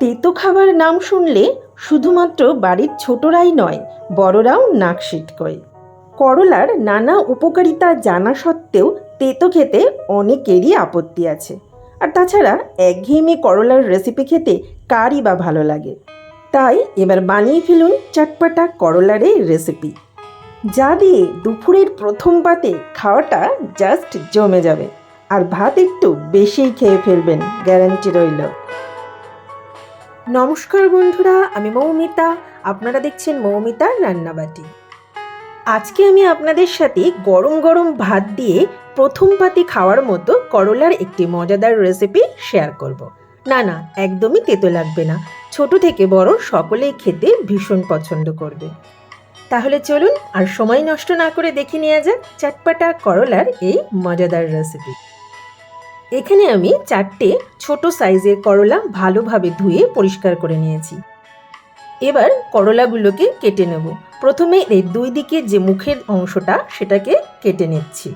তেতো খাবার নাম শুনলে শুধুমাত্র বাড়ির ছোটরাই নয়, বড়রাও নাক সিটকয়। করলার নানা উপকারিতা জানা সত্ত্বেও তেতো খেতে অনেকেরই আপত্তি আছে। আর তাছাড়া একঘেয়েমি করলার রেসিপি খেতে কারই বা ভালো লাগে। তাই এবার বানিয়ে ফেলুন চটপাটা করলার এই রেসিপি যা দিয়ে দুপুরের প্রথম পাতে খাওয়াটা জাস্ট জমে যাবে। আর ভাত একটু বেশিই খেয়ে ফেলবেন গ্যারান্টি রইল। নমস্কার বন্ধুরা, আমি মৌমিতা। আপনারা দেখছেন মৌমিতার রান্নাবাটি। আজকে আমি আপনাদের সাথে গরম গরম ভাত দিয়ে প্রথম পাতি খাওয়ার মতো করলার একটি মজাদার রেসিপি শেয়ার করব। না না, একদমই তেতো লাগবে না। ছোট থেকে বড় সকলেই খেতে ভীষণ পছন্দ করবে। তাহলে চলুন আর সময় নষ্ট না করে দেখে নেওয়া যাক চটপাটা করলার এই মজাদার রেসিপি এখানে আমি চারটে ছোট সাইজের করলা ভালোভাবে ধুয়ে পরিষ্কার করে নিয়েছি। এবার করলাগুলোকে কেটে নেব। প্রথমে এই দুই দিকে যে মুখের অংশটা, সেটাকে কেটে নিচ্ছি।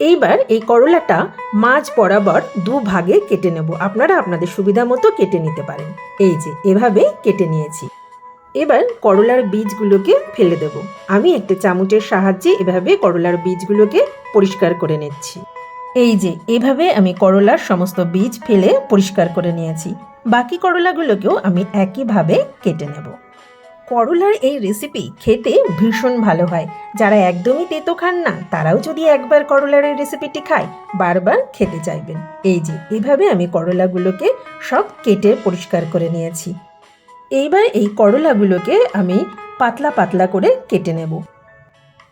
এইবার এই করলাটা মাঝ বরাবর দু ভাগে কেটে নেব। আপনারা আপনাদের সুবিধা মতো কেটে নিতে পারেন। এই যে, এভাবে কেটে নিয়েছি। এবার করলার বীজগুলোকে ফেলে দেব। আমি একটা চামচের সাহায্যে এভাবে করলার বীজগুলোকে পরিষ্কার করে নিচ্ছি। এই যে, এভাবে আমি করলার সমস্ত বীজ ফেলে পরিষ্কার করে নিয়েছি। বাকি করলাগুলোকেও আমি একইভাবে কেটে নেব। করলার এই রেসিপি খেতে ভীষণ ভালো হয়। যারা একদমই তেতো খান না, তারাও যদি একবার করলার এই রেসিপিটি খায়, বারবার খেতে চাইবেন। এই যে, এভাবে আমি করলাগুলোকে সব কেটে পরিষ্কার করে নিয়েছি। এইবার এই করলাগুলোকে আমি পাতলা পাতলা করে কেটে নেব।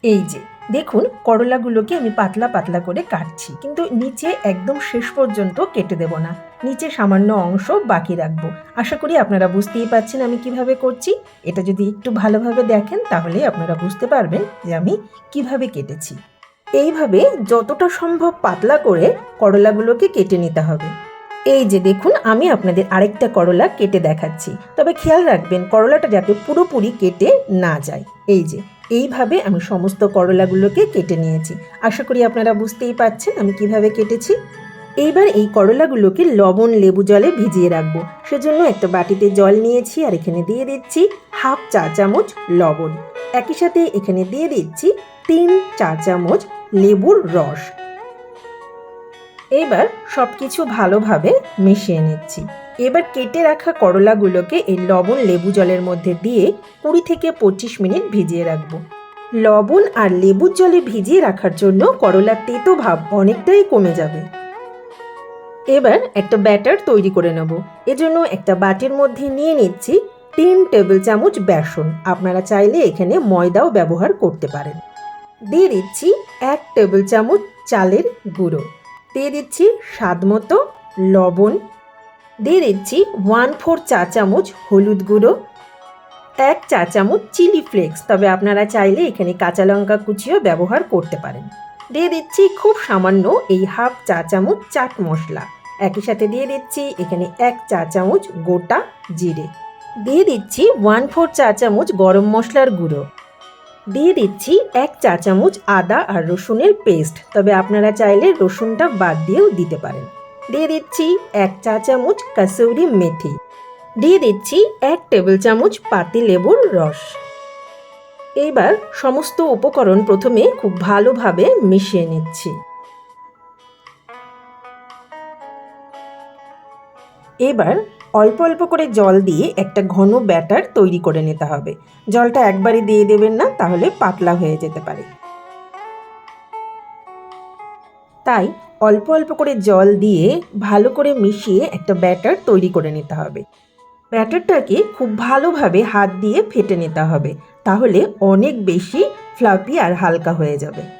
এই যে দেখুন, করলাগুলোকে আমি পাতলা পাতলা করে কাটছি, কিন্তু নিচে একদম শেষ পর্যন্ত কেটে দেব না। নিচে সামান্য অংশ বাকি রাখব। আশা করি আপনারা বুঝতেই পাচ্ছেন আমি কীভাবে করছি। এটা যদি একটু ভালোভাবে দেখেন, তাহলে আপনারা বুঝতে পারবেন যে আমি কীভাবে কেটেছি। এইভাবে যতটা সম্ভব পাতলা করে করলাগুলোকে কেটে নিতে হবে। এই যে দেখুন, আমি আপনাদের আরেকটা করলা কেটে দেখাচ্ছি। তবে খেয়াল রাখবেন, করলাটা যাতে পুরোপুরি কেটে না যায়। এই যে এইভাবে আমি সমস্ত করলাগুলোকে কেটে নিয়েছি। আশা করি আপনারা বুঝতেই পাচ্ছেন আমি কীভাবে কেটেছি। এইবার এই করলাগুলোকে লবণ লেবু জলে ভিজিয়ে রাখব। সেজন্য একটা বাটিতে জল নিয়েছি আর এখানে দিয়ে দিচ্ছি হাফ চা চামচ লবণ। একই সাথে এখানে দিয়ে দিচ্ছি তিন চা চামচ লেবুর রস। এবার সব কিছু ভালোভাবে মিশিয়ে নিচ্ছি। এবার কেটে রাখা করলাগুলোকে এই লবণ লেবু জলের মধ্যে দিয়ে কুড়ি থেকে পঁচিশ মিনিট ভিজিয়ে রাখব। লবণ আর লেবুর জলে ভিজিয়ে রাখার জন্য করলার তেতো ভাব অনেকটাই কমে যাবে। এবার একটা ব্যাটার তৈরি করে নেব। এজন্য একটা বাটির মধ্যে নিয়ে নিচ্ছি তিন টেবিল চামচ বেসন। আপনারা চাইলে এখানে ময়দাও ব্যবহার করতে পারেন। দিয়ে দিচ্ছি এক টেবিল চামচ চালের গুঁড়ো। দিয়ে দিচ্ছি স্বাদ মতো লবণ। দিয়ে দিচ্ছি ওয়ান ফোর চা চামচ হলুদ গুঁড়ো, এক চা চামচ চিলি ফ্লেক্স তবে আপনারা চাইলে এখানে কাঁচা লঙ্কা কুচিও ব্যবহার করতে পারেন। দিয়ে দিচ্ছি খুব সামান্য এই হাফ চা চামচ চাট মশলা। একই সাথে দিয়ে দিচ্ছি এখানে এক চা চামচ গোটা জিরে। দিয়ে দিচ্ছি ওয়ান ফোর চা চামচ গরম মশলার গুঁড়ো। দিয়ে দিচ্ছি এক চা চামচ আদা আর রসুনের পেস্ট। তবে আপনারা চাইলে রসুনটা বাদ দিয়েও দিতে পারেন। দিয়ে দিচ্ছি এক চা চামচ কাসৌরি মেথি। দিয়ে দিচ্ছি এক টেবিল চামচ পাতি লেবুর রস। এইবার সমস্ত উপকরণ প্রথমে খুব ভালোভাবে মিশিয়ে নিচ্ছি। এবার অল্প অল্প করে জল দিয়ে একটা ঘন ব্যাটার তৈরি করে নিতে হবে। জলটা একবারে দিয়ে দেবেন না, তাহলে পাতলা হয়ে যেতে পারে। তাই অল্প অল্প করে জল দিয়ে ভালো করে মিশিয়ে একটা ব্যাটার তৈরি করে নিতে হবে। ব্যাটারটাকে খুব ভালোভাবে হাত দিয়ে ফেটে নিতে হবে, তাহলে অনেক বেশি ফ্লাপি আর হালকা হয়ে যাবে।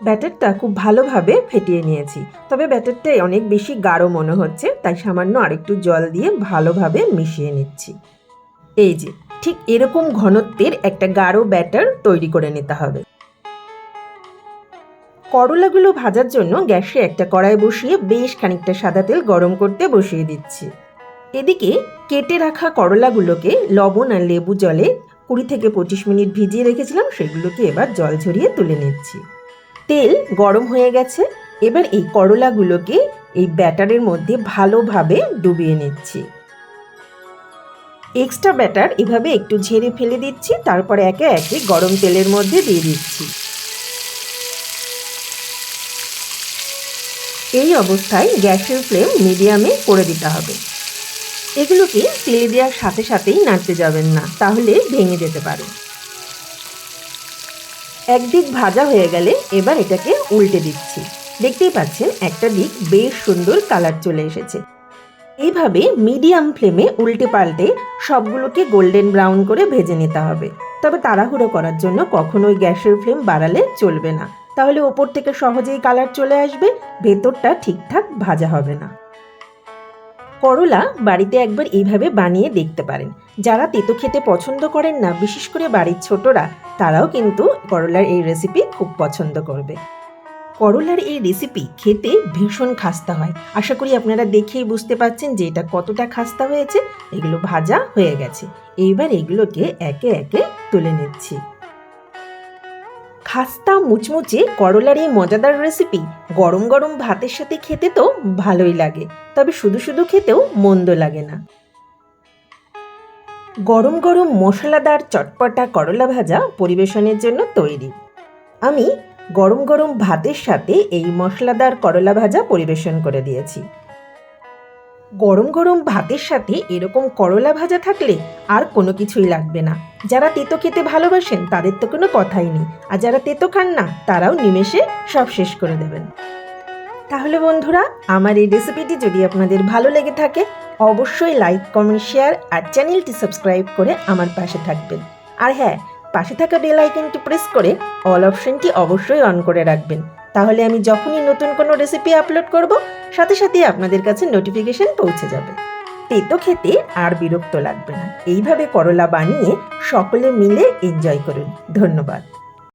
ব্যাটারটা খুব ভালোভাবে ফেটিয়ে নিয়েছি। তবে ব্যাটারটা অনেক বেশি গাঢ় মনে হচ্ছে, তাই সামান্য আরেকটু জল দিয়ে ভালোভাবে মিশিয়ে নিচ্ছি। এই যে, ঠিক এরকম ঘনত্বের একটা গাঢ় ব্যাটার তৈরি করে নিতে হবে। করলাগুলো ভাজার জন্য গ্যাসে একটা কড়াই বসিয়ে বেশ খানিকটা সাদা তেল গরম করতে বসিয়ে দিচ্ছি। এদিকে কেটে রাখা করলাগুলোকে লবণ আর লেবু জলে কুড়ি থেকে পঁচিশ মিনিট ভিজিয়ে রেখেছিলাম, সেগুলোকে এবার জল ঝরিয়ে তুলে নিচ্ছি। তেল গরম হয়ে গেছে। এবার এই করলাগুলোকে এই ব্যাটারের মধ্যে ভালোভাবে ডুবিয়ে নিচ্ছি। এক্সট্রা ব্যাটার এভাবে একটু ঝেড়ে ফেলে দিচ্ছি, তারপরে একে একে গরম তেলের মধ্যে দিয়ে দিচ্ছি। এই অবস্থায় গ্যাসের ফ্লেম মিডিয়ামে করে দিতে হবে। এগুলোকে তেলে দেওয়ার সাথে সাথেই নাড়তে যাবেন না, তাহলে ভেঙে যেতে পারে। একদিক ভাজা হয়ে গেলে এবার এটাকে উল্টে দিচ্ছি। দেখতেই পাচ্ছেন, একটা দিক বেশ সুন্দর কালার চলে এসেছে। এইভাবে মিডিয়াম ফ্লেমে উল্টে পাল্টে সবগুলোকে গোল্ডেন ব্রাউন করে ভেজে নিতে হবে। তবে তাড়াহুড়ো করার জন্য কখনোই গ্যাসের ফ্লেম বাড়ালে চলবে না। তাহলে ওপর থেকে সহজেই কালার চলে আসবে, ভেতরটা ঠিকঠাক ভাজা হবে না। করলা বাড়িতে একবার এইভাবে বানিয়ে দেখতে পারেন। যারা তেতো খেতে পছন্দ করেন না, বিশেষ করে বাড়ির ছোটরা, তারাও কিন্তু করলার এই রেসিপি খুব পছন্দ করবে। করলার এই রেসিপি খেতে ভীষণ খাস্তা হয়। আশা করি আপনারা দেখেই বুঝতে পাচ্ছেন যে এটা কতটা খাস্তা হয়েছে। এগুলো ভাজা হয়ে গেছে। এইবার এগুলোকে একে একে তুলে নিচ্ছি। খাস্তা মুচমুচে করলার এই মজাদার রেসিপি গরম গরম ভাতের সাথে খেতে তো ভালোই লাগে। তবে শুধু শুধু খেতেও মন্দ লাগে না। গরম গরম মশলাদার চটপটা করলা ভাজা পরিবেশনের জন্য তৈরি। আমি গরম গরম ভাতের সাথে এই মশলাদার করলা ভাজা পরিবেশন করে দিয়েছি। গরম গরম ভাতের সাথে এরকম করলা ভাজা থাকলে আর কোনো কিছুই লাগবে না। যারা তেতো খেতে ভালোবাসেন, তাদের তো কোনো কথাই নেই। আর যারা তেতো খান না, তারাও নিমেষে সব শেষ করে দেবেন। তাহলে বন্ধুরা, আমার এই রেসিপিটি যদি আপনাদের ভালো লেগে থাকে, অবশ্যই লাইক কমেন্ট শেয়ার আর চ্যানেলটি সাবস্ক্রাইব করে আমার পাশে থাকবেন। আর হ্যাঁ পাশে থাকা বেল আইকনটি প্রেস করে অল অপশনটি অবশ্যই অন করে রাখবেন। তাহলে আমি যখনই নতুন কোনো রেসিপি আপলোড করব, সাথে সাথে আপনাদের কাছে নোটিফিকেশন পৌঁছে যাবে। তেতো খেতে আর বিরক্ত লাগবে না। এইভাবে করলা বানিয়ে সকলে মিলে এনজয় করুন। ধন্যবাদ।